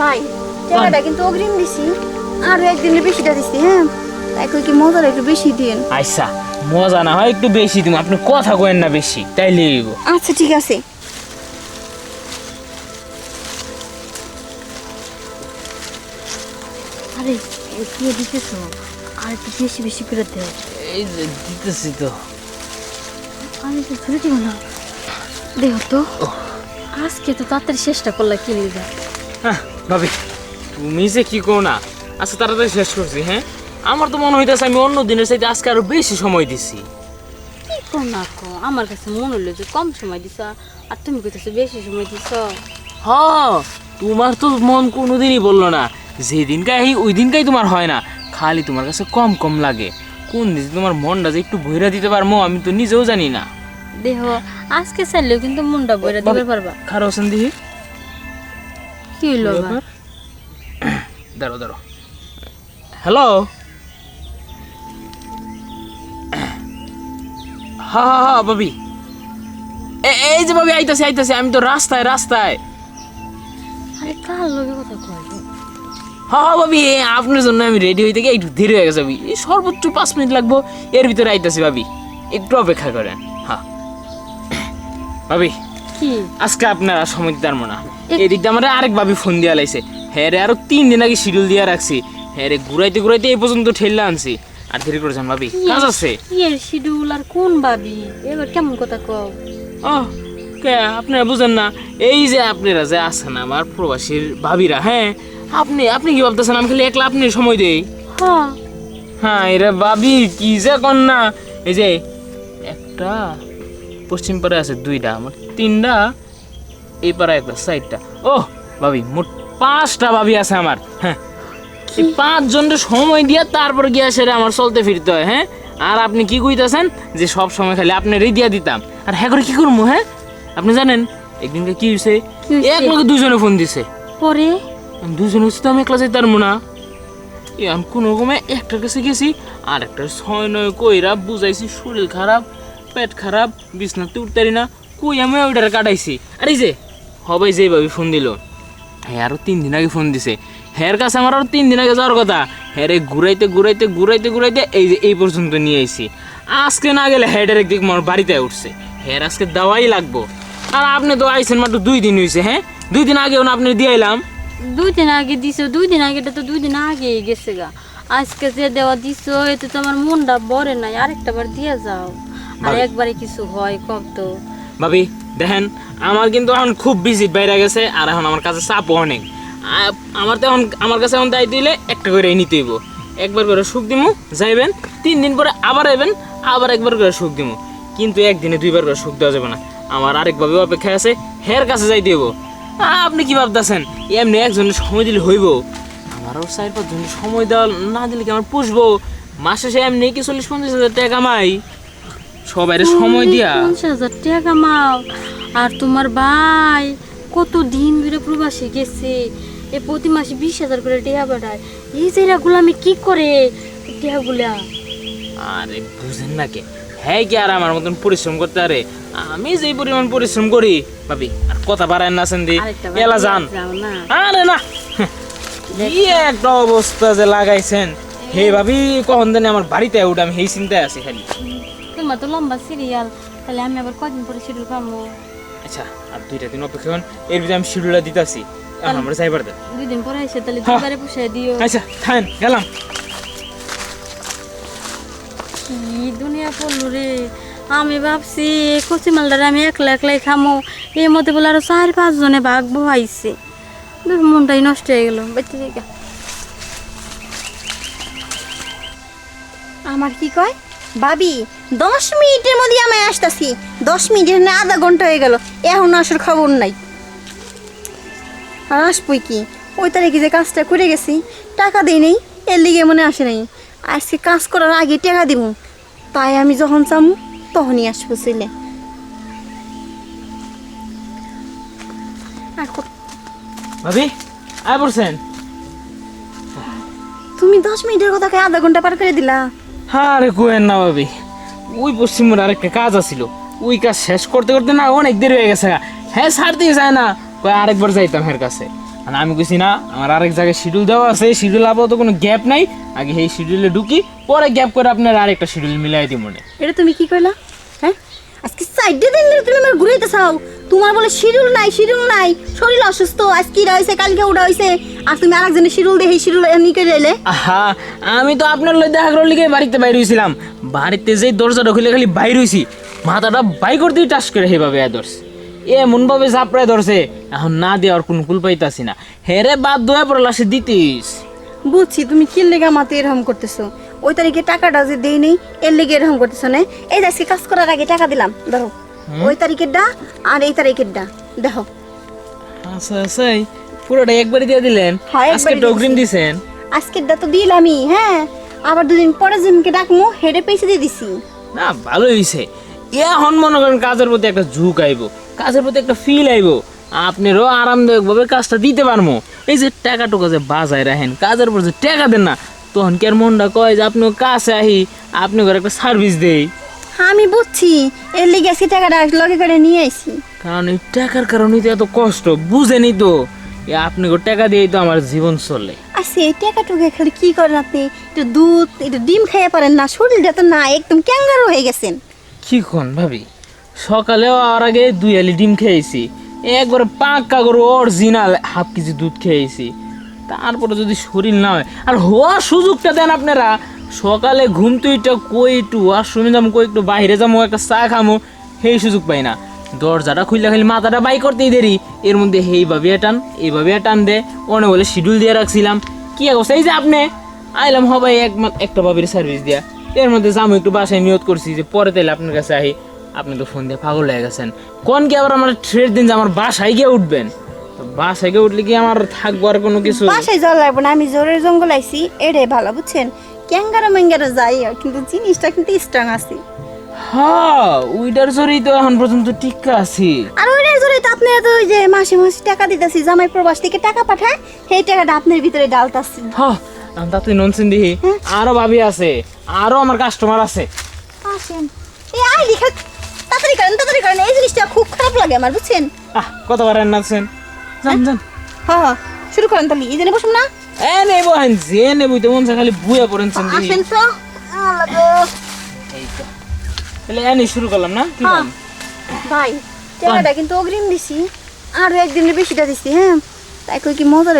ভাই টাকাটা কিন্তু অগ্রিম দিছি। আর একদিনের বেশিটা দিছি হ্যাঁ? তাই কই কি মজার একটু বেশি দিন আচ্ছা মজা না হয় একটু বেশি দিন আপনি কথা কয়েন না বেশি তাই লিব আচ্ছা ঠিক আছে। আরে দিয়ে দিতেছ? আর একটু বেশি বেশি করে দেও। এই যে দিতেছি তো। আমি তো দিব না। দেহ তো। আজকে তো তাড়াতাড়ি চেষ্টা করলে কি লিগা হ্যাঁ ভাবি। তুমি যে কি কো না আচ্ছা তাড়াতাড়ি শেষ করছি হ্যাঁ? আমার তো মনে হইতেছে আমি অন্য দিনের চাইতে আজকে আরও বেশি সময় দিছি। কি কো না কো আমার কাছে মনে হলো যে কম সময় দিছ আর তুমি কইতেছো বেশি সময় দিছ। হ্যাঁ তোমার তো মন কোনোদিনই বলল না যেদিনকাই আহি ওই দিনকাই তোমার হয় না খালি তোমার কাছে কম কম লাগে। কোন দিন তোমার মনটা যে একটু ভৈরা দিতে পারব আমি তো নিজেও জানি না। দেহ আজকে চাইলেও কিন্তু মনটা বইরা দিতে পারবা। খারো আছেন দেখি কি হইল দাঁড়ো দাঁড়ো হ্যালো হা হা হা এই যে ভাবি আইতাছে আইতাছে আমি তো রাস্তায় রাস্তায়। আরে কার লগে কথা কয় হা হা আপনার জন্য আমি রেডি হইতে গিয়ে একটু দেরি হয়ে গেছে ভাবি। এই সর্বোচ্চ পাঁচ মিনিট লাগবো এর ভিতরে আইতাছি ভাবি। একটু অপেক্ষা করেন হ্যাঁ ভাবি কি? আজকে আপনারা সময় দিতে পারব না। এদিক দিয়ে আমার আরেক ভাবি ফোন দিয়া লাইছে। হ্যাঁ রে আরও তিন দিন আগে শিডিউল দিয়া রাখছি। হ্যাঁ রে ঘুরাইতে ঘুরাইতে এই পর্যন্ত ঠেললে আনছি। আর দেরি করেছেন ভাবি কাজ আছে। কি এর শিডিউল আর কোন ভাবি? এবার কেমন কথা কও? ও কে আপনারা বুঝেন না এই যে আপনারা যে আছেন আমার প্রবাসীর ভাবিরা হ্যাঁ? আপনি আপনি কি ভাবতেছেন আমি খালি একলা আপনি সময় দেই? হ্যাঁ। হ্যাঁ এরা ভাবি কি যে কন না এই যে একটা পশ্চিম পাড়ে আছে দুইটা আমার তিনটা এই পাড়া একটা সাইডটা ও ভাবি মোট পাঁচটা ভাবি আছে আমার হ্যাঁ। এই পাঁচ জনের সময় দিয়ে তারপর গিয়ে সেরে আমার চলতে ফিরতে হয় হ্যাঁ। আর আপনি কি কইতাছেন? যে সব সময় খালি আপনার দিয়া দিতাম। আর হ্যাঁ করে কি করব হ্যাঁ? আপনি জানেন একদিনকে কি হয়েছে এক লোকে দুজনে ফোন দিছে। পরে? দুজনে হচ্ছে তো আমি একলা পারব না। এখন কোনো রকমে একটার কাছে গেছি আর একটা ছয় নয় কইরা বুঝাইছি শরীর খারাপ। পেট খারাপ, বিছনাতে উঠতারি না, কই আমি ওইটার কাটাইছি? আর যে, হবাই যেভাবে ফোন দিল। হ্যাঁ আরও তিন দিন আগে ফোন দিছে। হ্যার কাছে আমার আরও তিন দিন আগে যাওয়ার কথা। হ্যাঁ রে, ঘুরাইতে ঘুরাইতে ঘুরাইতে ঘুরাইতে এই যে এই পর্যন্ত নিয়ে আইছি। আজকে না গেলে হেডের একদিক আমার বাড়িতে উঠছে। হ্যাঁ আজকে দাওয়াই লাগবো। আর আপনি তো আইছেন মাত্র দুই দিন হয়েছে হ্যাঁ? দুই দিন আগেও না আপনি দিয়ে দুই দিন আগে দিছো, দুই দিন আগেটা তো দুই দিন আগে গেছে গা। আজকে যে দেওয়া দিছো, এতে তো আমার মনটা ভরে নাই। আরেকটা বার দিয়ে যাও। আর একবারে কিছু হয় কম তো। ভাবি দেখেন আমার কিন্তু এখন খুব বিজি বাইরে গেছে আর এখন আমার কাছে চাপও অনেক আমার তো এখন আমার কাছে এখন দায়িত্ব দিলে একটা করে নিতে হইব। একবার করে সুখ দিমু যাইবেন তিন দিন পরে আবার আইবেন আবার একবার করে সুখ দিমু। কিন্তু একদিনে দুইবার করে সুখ দেওয়া যাবে না। আমার আরেকভাবে অপেক্ষা আছে হের কাছে যাইতে হইব। আপনি কি ভাবতেছেন? এমনি একজনের সময় দিলে হইব। আমারও চার সময় দেওয়া না দিলে কি আমার পুষবো? মাসে সে এমনি কি চল্লিশ পঞ্চাশ হাজার টাকা কামাই। সবাই সময় দিয়া। পঞ্চাশ হাজার টাকা কামাও আর তোমার ভাই কত দিন ধরে প্রবাসে গেছে এ প্রতি মাসে বিশ হাজার করে টেহা বাড়ায় এই যে এরাগুলো আমি কি করে টেহাগুলা আরে বুঝেন না কে? হ্যাঁ কি আর আমার মতন পরিশ্রম করতে আরে? আমি যে পরিমাণ পরিশ্রম করি ভাবি আর কথা বাড়ায় না সেন্দি এলা যান। আরে না। কি একটা অবস্থা যে লাগাইছেন। হে ভাবি কখন জানি আমার বাড়িতে উঠে আমি সেই চিন্তায় আছি খালি। তোমার তো লম্বা সিরিয়াল তাহলে আমি আবার কদিন পরে শিডিউল পাবো? আচ্ছা আর দুইটা দিন অপেক্ষা করুন এর ভিতরে আমি শিডিউলটা দিতেছি। এখন আমরা যাইবার দেন। দুই দিন পরে এসে তাহলে হ্যাঁ। দুবারে পুষাই দিও। আচ্ছা খান গেলাম। কি দুনিয়া পড়ল রে? আমি ভাবছি কচি মালদারে আমি একলা একলাই খামো। এর মধ্যে বলে আরও চার পাঁচ জনে ভাগ বহাইছে। মনটাই নষ্ট হয়ে গেল বেঁচে আমার কি কয়? ভাবি দশ মিনিটের মধ্যে আমি আসতেছি। দশ মিনিটের না আধা ঘণ্টা হয়ে গেল। এখন আসার খবর নাই। আর আসবই কি? ওই তারিখে যে কাজটা করে গেছি টাকা দিই নেই এর লিগে মনে আসে নাই। আজকে কাজ করার আগে টাকা দিব। তাই আমি যখন চামু তখনই আসব ছেলে। ভাবি আয় পড়ছেন তুমি দশ মিনিটের কথা আধা ঘণ্টা পার করে দিলা। আরে কোয়েন না ভাবি। ওই পশ্চিমের আরেকটা কাজ আছিল। ওই কাজ শেষ করতে করতে না অনেক দেরি হয়ে গেছে হ্যাঁ ছাড়তেই যায় না। কই আরেকবার যাইতাম হের কাছে। আর আমি কইছি, না, আমার আরেক জায়গায় শিডিউল দেওয়া আছে। শিডিউল আপাতত কোনো গ্যাপ নাই। আগে সেই শিডিউলে ঢুকি, পরে গ্যাপ করে আপনার আরেকটা শিডিউল মিলাই দিই মনে এটা তুমি কি কইলা? হ্যাঁ? আজকে সাইডে দিন তুমি আমার ঘুরাইতে চাও। তোমার বলে শিডিউল নাই শিডিউল নাই। শরীর অসুস্থ আজকে ইরা হয়েছে কালকে ওটা হয়েছে। আর তুমি আরেকজনের দিয়ে সেই শিডিউল এমনি করে এলে? আহা আমি তো আপনার লই দেখা করার লিগে বাড়িতে বাইরে হয়েছিলাম বাড়িতে যেই দরজাটা খুলে খালি বাইর হইছি মাথাটা বাই করতেই টাস করে সেইভাবে ধরছে। এমন ভাবে চাপড়ায় ধরছে এখন না দেওয়ার কোনো কুল পাইতাছি না। হেরে বাদ দোয়া পড়লা সে দিতিস। বুঝছি তুমি কি লেগে মাতে এরকম করতেছো। ওই তারিখে টাকাটা যে দেই নেই এর লেগে এরকম করতেছো না। এই আজকে কাজ করার আগে টাকা দিলাম ধরো। ওই তারিখের ডা আর এই তারিখের ডা দেখো আচ্ছা আচ্ছা পুরোটা একবারই দিয়ে দিলেন। হ্যাঁ, আজকে অগ্রিম দিছেন? আজকের ডা তো দিলামই হ্যাঁ। আবার দুদিন পরে যেমকে ডাকমু হেডে পয়সা দিয়ে দিছি। না ভালো হয়েছে এখন মনে করেন কাজের প্রতি একটা ঝুঁক আইব কাজের প্রতি একটা ফিল আইব আপনারও আরামদায়কভাবে কাজটা দিতে পারব এই যে টাকা টুকা যে বাজায় রাখেন কাজের উপর যে টাকা দেন না তখন কি আর মনটা কয় যে আপনি কাছে আহি আপনি ঘরে একটা সার্ভিস দেই? আমি বুঝছি এর লেগে আজকে টাকাটা লগে করে নিয়ে আইছি। কারণ এই টাকার কারণে তো এত কষ্ট বুঝেনি তো। এ আপনি গো টাকা দিয়েই তো আমার জীবন চলে। আর সেই টাকা টুকে খালি কি করেন আপনি? একটু দুধ একটু ডিম খাইয়ে পারেন না শরীরটা তো না একদম ক্যাঙ্গারো হয়ে গেছেন। কি কোন ভাবি? সকালে আর আগে দুই আলি ডিম খেয়েছি একবারে পাক্কা করে অরিজিনাল হাফ কেজি দুধ খেয়েছি। তারপরে যদি শরীর না হয় আর হওয়ার সুযোগটা দেন আপনারা সকালে ঘুম তুইটা কই একটু ওয়াশরুমে যাব কই একটু বাইরে যাব একটা চা খামো, সেই সুযোগ পাই না। দরজাটা খুললে খালি মাথাটা বাই করতেই দেরি। এর মধ্যে এইভাবে টান এইভাবে টান দে অনেক বলে শিডিউল দিয়ে রাখছিলাম। কি অবস্থা এই যে আপনি, আইলাম হবাই এক একটা বাবির সার্ভিস দিয়া। এর মধ্যে যাব একটু বাসায় নিয়ত করছি যে পরে তাইলে আপনার কাছে আহি আপনি তো ফোন দিয়ে পাগল হয়ে গেছেন। কোন কি আবার আমার ট্রেড দিন যে আমার বাসায় গিয়ে উঠবেন? বাসায় গিয়ে উঠলে কি আমার থাকব আর কোনো কিছু? বাসায় জল লাগবে না, আমি জোরের জঙ্গল আইছি, এরে ভালো, বুঝছেন? ক্যাঙ্গারো ম্যাঙ্গারো যাই কিন্তু জিনিসটা কিন্তু স্ট্রং আছে। হ্যাঁ ওইটার জোরেই তো এখন পর্যন্ত টিকা আছি। আর জোরে তো আপনারা তো ওই যে মাসে মাসে টাকা দিতেছি জামাই প্রবাস থেকে টাকা পাঠায় সেই টাকাটা আপনার ভিতরে ডালতাছি। হ্যাঁ আমি তাতে ননসেন দিহি আরও ভাবি আছে আরও আমার কাস্টমার আছে। আসেন। এই আই লিখা তাড়াতাড়ি করেন তাড়াতাড়ি করেন এই জিনিসটা খুব খারাপ লাগে আমার বুঝছেন? আহ কতবার রান্না আছেন যান যান। হ্যাঁ হ্যাঁ শুরু করেন তাহলে এই জন্য বসুন না। এ নেব হেন যে নেব তো মন চায় খালি বুয়া পড়েন দিহি আসেন তো। তাহলে এনে শুরু করলাম না? কি হ্যাঁ। বলেন? ভাই টাকাটা কিন্তু অগ্রিম দিছি। আরও একদিনের বেশিটা দিছি হ্যাঁ। তাই কই কি মজা